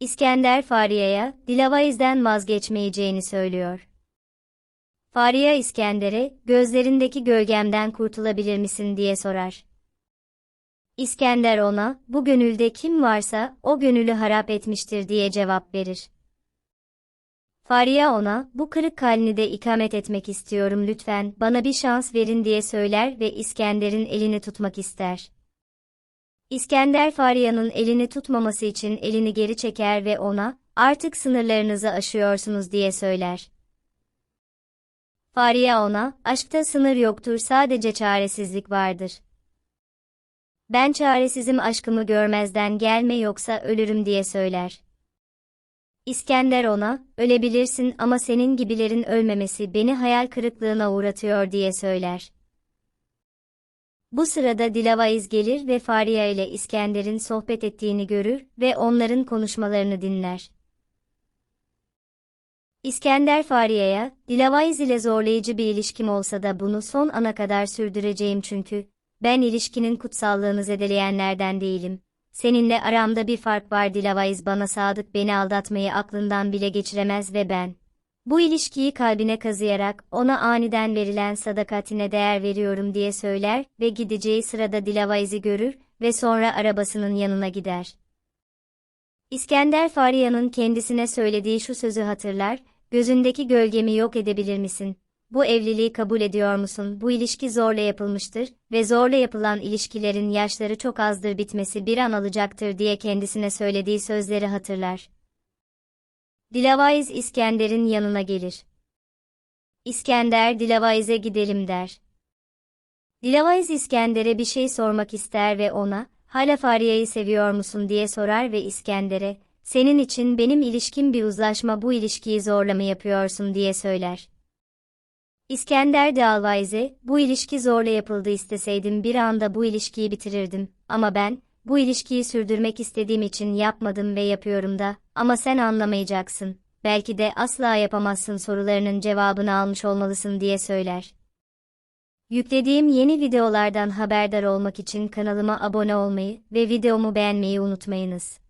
İskender Fariye'ye Dilavayiz'den vazgeçmeyeceğini söylüyor. Fariye İskender'e gözlerindeki gölgemden kurtulabilir misin diye sorar. İskender ona, bu gönülde kim varsa o gönülü harap etmiştir diye cevap verir. Fariye ona, bu kırık kalbini de ikamet etmek istiyorum lütfen, bana bir şans verin diye söyler ve İskender'in elini tutmak ister. İskender Fariya'nın elini tutmaması için elini geri çeker ve ona, artık sınırlarınızı aşıyorsunuz diye söyler. Fariye ona, aşkta sınır yoktur sadece çaresizlik vardır. Ben çaresizim aşkımı görmezden gelme yoksa ölürüm diye söyler. İskender ona, ölebilirsin ama senin gibilerin ölmemesi beni hayal kırıklığına uğratıyor diye söyler. Bu sırada Dilavaiz gelir ve Fariye ile İskender'in sohbet ettiğini görür ve onların konuşmalarını dinler. İskender Fariye'ye, Dilavaiz ile zorlayıcı bir ilişkim olsa da bunu son ana kadar sürdüreceğim çünkü, ben ilişkinin kutsallığını zedeleyenlerden değilim. Seninle aramda bir fark var Dilavaiz bana sadık beni aldatmayı aklından bile geçiremez ve ben. Bu ilişkiyi kalbine kazıyarak ona aniden verilen sadakatine değer veriyorum diye söyler ve gideceği sırada Dilavaiz'i görür ve sonra arabasının yanına gider. İskender Fariya'nın kendisine söylediği şu sözü hatırlar, gözündeki gölgemi yok edebilir misin? Bu evliliği kabul ediyor musun? Bu ilişki zorla yapılmıştır ve zorla yapılan ilişkilerin yaşları çok azdır bitmesi bir an alacaktır diye kendisine söylediği sözleri hatırlar. Dilavaiz İskender'in yanına gelir. İskender Dilavaiz'e gidelim der. Dilavaiz İskender'e bir şey sormak ister ve ona, hala Fariya'yı seviyor musun diye sorar ve İskender'e, senin için benim ilişkim bir uzlaşma bu ilişkiyi zorla mı yapıyorsun diye söyler. İskender de bu ilişki zorla yapıldı isteseydim bir anda bu ilişkiyi bitirirdim, ama ben, bu ilişkiyi sürdürmek istediğim için yapmadım ve yapıyorum da, ama sen anlamayacaksın, belki de asla yapamazsın sorularının cevabını almış olmalısın diye söyler. Yüklediğim yeni videolardan haberdar olmak için kanalıma abone olmayı ve videomu beğenmeyi unutmayınız.